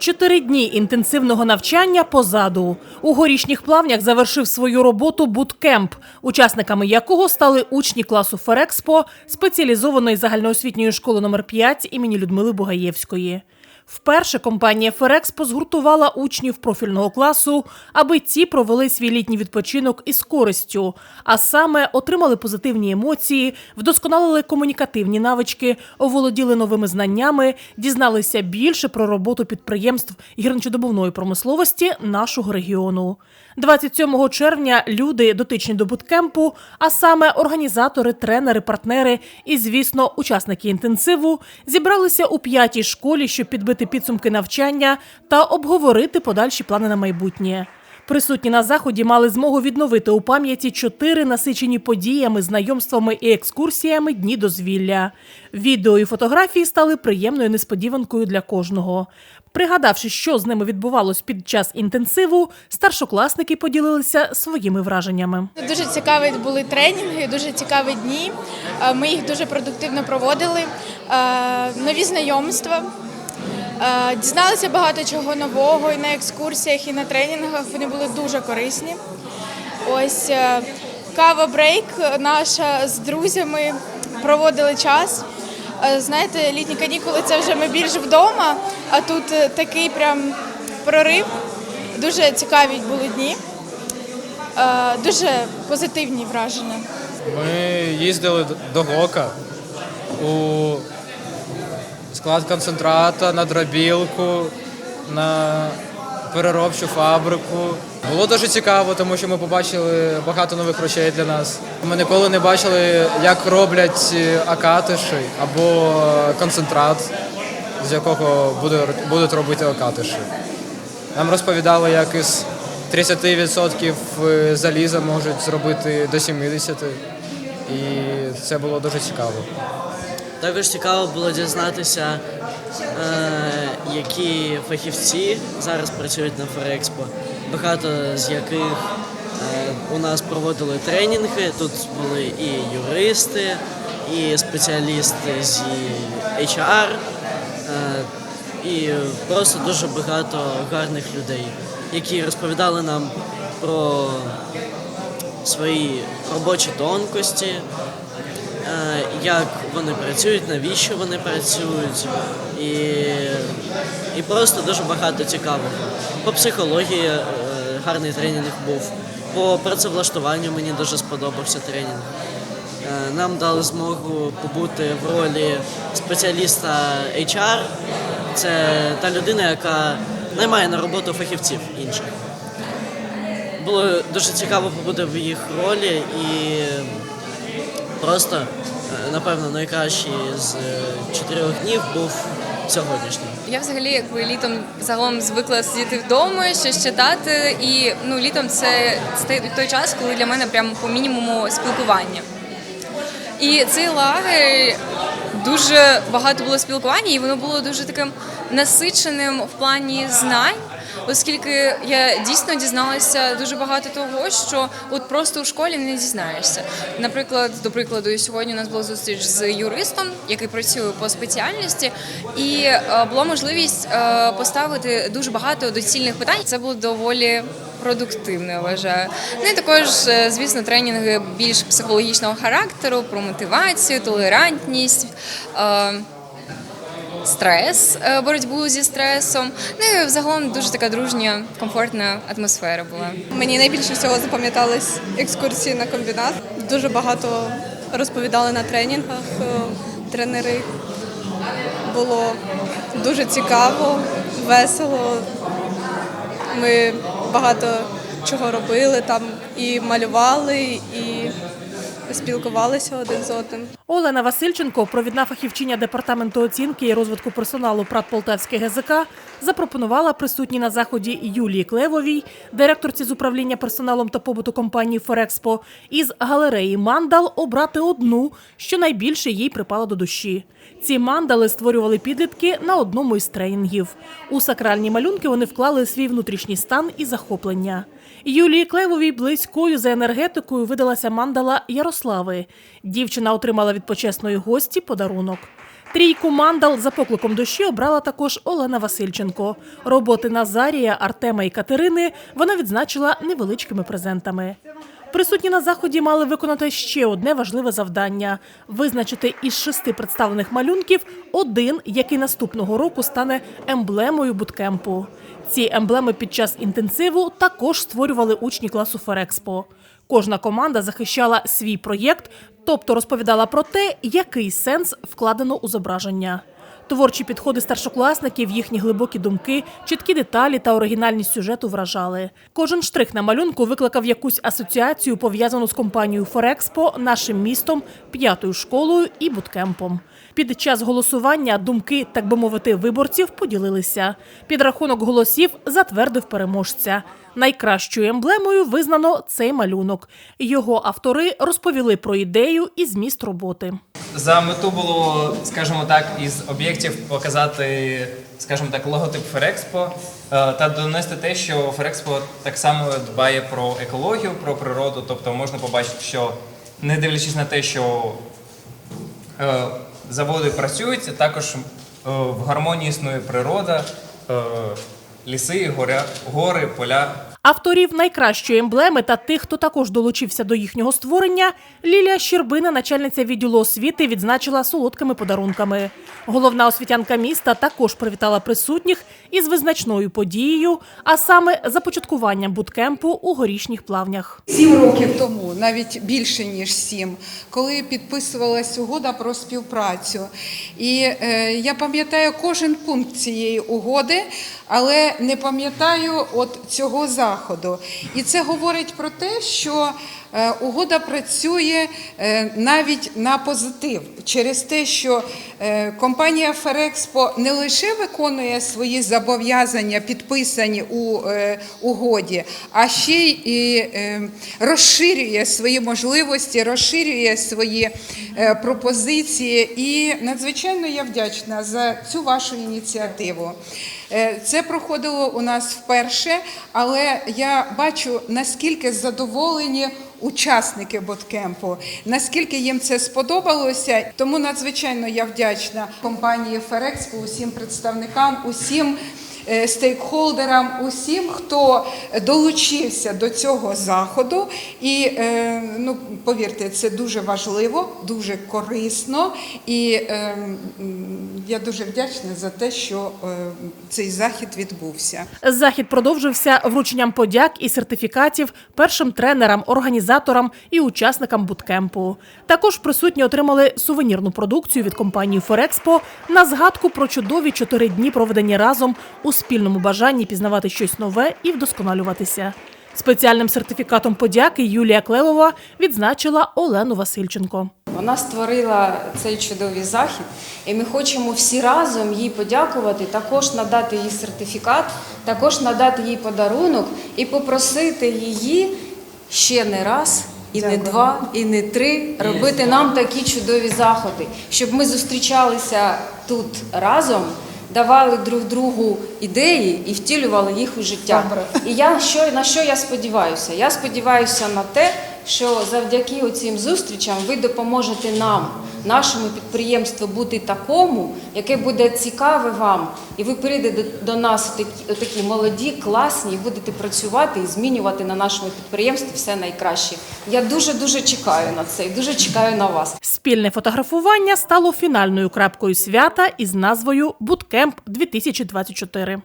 Чотири дні інтенсивного навчання позаду. У горішніх плавнях завершив свою роботу буткемп, учасниками якого стали учні класу Ферекспо спеціалізованої загальноосвітньої школи номер 5 імені Людмили Бугаєвської. Вперше компанія Ферекспо згуртувала учнів профільного класу, аби ті провели свій літній відпочинок із користю, а саме отримали позитивні емоції, вдосконалили комунікативні навички, оволоділи новими знаннями, дізналися більше про роботу підприємств гірничодобувної промисловості нашого регіону. 27 червня люди, дотичні до буткемпу, а саме організатори, тренери, партнери і, звісно, учасники інтенсиву, зібралися у п'ятій школі, щоб підбити підсумки навчання та обговорити подальші плани на майбутнє. Присутні на заході мали змогу відновити у пам'яті чотири насичені подіями, знайомствами і екскурсіями дні дозвілля. Відео і фотографії стали приємною несподіванкою для кожного. Пригадавши, що з ними відбувалось під час інтенсиву, старшокласники поділилися своїми враженнями. Дуже цікаві були тренінги, дуже цікаві дні. Е, Ми їх дуже продуктивно проводили. Е, Нові знайомства. Е, Дізналися багато чого нового і на екскурсіях, і на тренінгах. Вони були дуже корисні. Ось е, кава брейк наша з друзями проводили час. Е, Знаєте, літні канікули це вже ми більш вдома, а тут е, такий прям прорив. Дуже цікаві були дні. Е, Дуже позитивні враження. Ми їздили до Гока у склад концентрата, на дробілку, на переробчу фабрику. Було дуже цікаво, тому що ми побачили багато нових речей для нас. Ми ніколи не бачили, як роблять е, акатиші або концентрат, з якого будуть робити акатиші. Нам розповідали, як із 30% заліза можуть зробити до 70%. І це було дуже цікаво. Також цікаво було дізнатися, е, які фахівці зараз працюють на Ферекспо, багато з яких е, у нас проводили тренінги. Тут були і юристи, і спеціалісти з HR, е, і просто дуже багато гарних людей, які розповідали нам про свої робочі тонкості, як вони працюють, навіщо вони працюють, і, і просто дуже багато цікавого. По психології е, гарний тренінг був, по працевлаштуванню мені дуже сподобався тренінг. Е, Нам дали змогу побути в ролі спеціаліста HR. Це та людина, яка наймає на роботу фахівців інших. Було дуже цікаво побути в їх ролі і просто, е, напевно, найкращий з е, чотирьох днів був сьогоднішній. Я взагалі якби літом загалом звикла сидіти вдома, щось читати, і ну літом це це той час, коли для мене прямо по мінімуму спілкування. І цей лагерь дуже багато було спілкування, і воно було дуже таким насиченим в плані знань, оскільки я дійсно дізналася дуже багато того, що от просто у школі не дізнаєшся. Наприклад, до прикладу, сьогодні у нас була зустріч з юристом, який працює по спеціальності, і е, була можливість е, поставити дуже багато доцільних питань. Це було доволі продуктивно, я вважаю. Ну і також, е, звісно, тренінги більш психологічного характеру про мотивацію, толерантність. Стрес, е, боротьбу зі стресом. Ну і взагалом дуже така дружня, комфортна атмосфера була. Мені найбільше всього запам'ятались екскурсії на комбінат. Дуже багато розповідали на тренінгах е, тренери. Було дуже цікаво, весело. Ми багато чого робили там і малювали, і спілкувалися один з одним. Олена Васильченко, провідна фахівчиня департаменту оцінки і розвитку персоналу ПРАТ Полтавське ГЗК, запропонувала присутній на заході Юлії Клевовій, директорці з управління персоналом та побуту компанії Ферекспо, із галереї мандал обрати одну, що найбільше їй припала до душі. Ці мандали створювали підлітки на одному із тренінгів. У сакральні малюнки вони вклали свій внутрішній стан і захоплення. Юлії Клевовій близькою за енергетикою видалася мандала Ярослави. Дівчина отримала від почесної гості подарунок. Трійку мандал за покликом душі обрала також Олена Васильченко. Роботи Назарія, Артема і Катерини вона відзначила невеличкими презентами. Присутні на заході мали виконати ще одне важливе завдання визначити із шести представлених малюнків один, який наступного року стане емблемою буткемпу. Ці емблеми під час інтенсиву також створювали учні класу Ферекспо. Кожна команда захищала свій проєкт, тобто розповідала про те, який сенс вкладено у зображення. Творчі підходи старшокласників, їхні глибокі думки, чіткі деталі та оригінальність сюжету вражали. Кожен штрих на малюнку викликав якусь асоціацію, пов'язану з компанією Форекспо, нашим містом, п'ятою школою і буткемпом. Під час голосування думки, так би мовити, виборців поділилися. Підрахунок голосів затвердив переможця. Найкращою емблемою визнано цей малюнок. Його автори розповіли про ідею і зміст роботи. За мету було, скажімо так, із об'єктів показати, скажімо так, логотип Ферекспо е, та донести те, що Ферекспо так само дбає про екологію, про природу. Тобто можна побачити, що не дивлячись на те, що е, заводи працюють, також е, в гармонії існує природа, ліси, горя, гори, поля. Авторів найкращої емблеми та тих, хто також долучився до їхнього створення, Лілія Щербина, начальниця відділу освіти, відзначила солодкими подарунками. Головна освітянка міста також привітала присутніх із визначною подією, а саме започаткуванням буткемпу у горішніх плавнях. Сім років тому, навіть більше ніж сім, коли підписувалась угода про співпрацю. І е, я пам'ятаю кожен пункт цієї угоди, але не пам'ятаю от цього заходу. І це говорить про те, що е, угода працює е, навіть на позитив через те, що е, компанія Ферекспо не лише виконує свої зобов'язання, підписані у угоді, а ще й розширює свої можливості, розширює свої пропозиції. І надзвичайно я вдячна за цю вашу ініціативу. Е, Це проходило у нас вперше, але я бачу, наскільки задоволені учасники боткемпу, наскільки їм це сподобалося. Тому надзвичайно я вдячна компанії Ферекспо, усім представникам, усім. Е, Стейкхолдерам, усім, хто долучився до цього заходу, і е, ну повірте, це дуже важливо, дуже корисно, і е, я дуже вдячна за те, що цей захід відбувся. Захід продовжився врученням подяк і сертифікатів першим тренерам, організаторам і учасникам буткемпу. Також присутні отримали сувенірну продукцію від компанії Форекспо на згадку про чудові чотири дні, проведені разом у спільному бажанні пізнавати щось нове і вдосконалюватися. Спеціальним сертифікатом подяки Юлія Клевова відзначила Олену Васильченко. Вона створила цей чудовий захід, і ми хочемо всі разом їй подякувати, також надати їй сертифікат, також надати їй подарунок і попросити її ще не раз. І не два, і не три робити нам такі чудові заходи, щоб ми зустрічалися тут разом, давали друг другу ідеї і втілювали їх у життя. І я що на що я сподіваюся? Я сподіваюся на те, що завдяки цим зустрічам ви допоможете нам, нашому підприємству, бути такому, яке буде цікаве вам, і ви прийдете до, нас такі, такі молоді, класні, і будете працювати і змінювати на нашому підприємстві все найкраще. Я дуже дуже чекаю на це і дуже чекаю на вас. Спільне фотографування стало фінальною крапкою свята із назвою Буткемп 2024